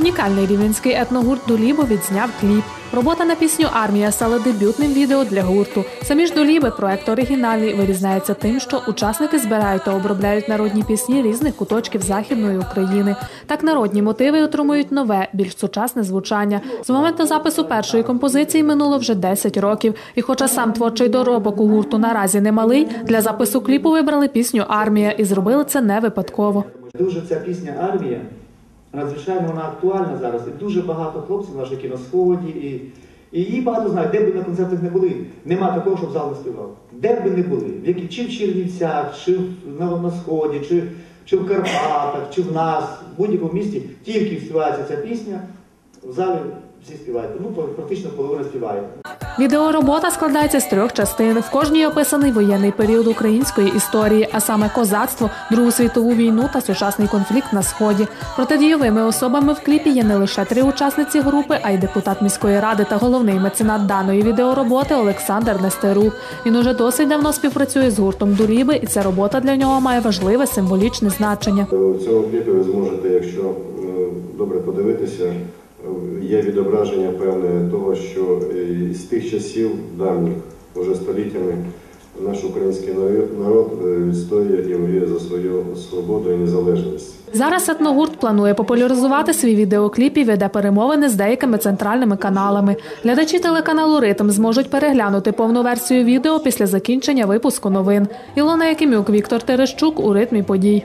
Унікальний рівненський етногурт Долібо відзняв кліп. Робота на пісню Армія стала дебютним відео для гурту. Самі ж Доліби проект оригінальний вирізняється тим, що учасники збирають та обробляють народні пісні різних куточків західної України. Так народні мотиви отримують нове, більш сучасне звучання. З моменту запису першої композиції минуло вже 10 років. І хоча сам творчий доробок у гурту наразі немалий, для запису кліпу вибрали пісню Армія і зробили це не випадково. Дуже ця пісня Армія надзвичайно вона актуальна зараз. І дуже багато хлопців які на сході. І, і її багато знають, де б на концертах не були. Нема такого, щоб зал не співав. Де б не були, в які, чи в Чернівцях, чи на, на Сході, чи, чи в Карпатах, чи в нас, в будь-якому місті, тільки співається ця пісня, в залі всі співають. Ну, практично половина співає. Відеоробота складається з трьох частин. В кожній описаний воєнний період української історії, а саме козацтво, Другу світову війну та сучасний конфлікт на сході. Проте дійовими особами в кліпі є не лише три учасниці групи, а й депутат міської ради та головний меценат даної відеороботи Олександр Нестерук. Він уже досить давно співпрацює з гуртом Дуріби, і ця робота для нього має важливе символічне значення. У цьому кліпі ви зможете, якщо е, добре подивитися, є відображення певне того, що е, з тих часів давніх, вже століттями, наш український народ- народ е, відстоює і воює за свою свободу і незалежність. Зараз етногурт планує популяризувати свій відеокліп і веде перемовини з деякими центральними каналами. Глядачі телеканалу Ритм зможуть переглянути повну версію відео після закінчення випуску новин. Ілона Якимюк, Віктор Терещук у ритмі подій.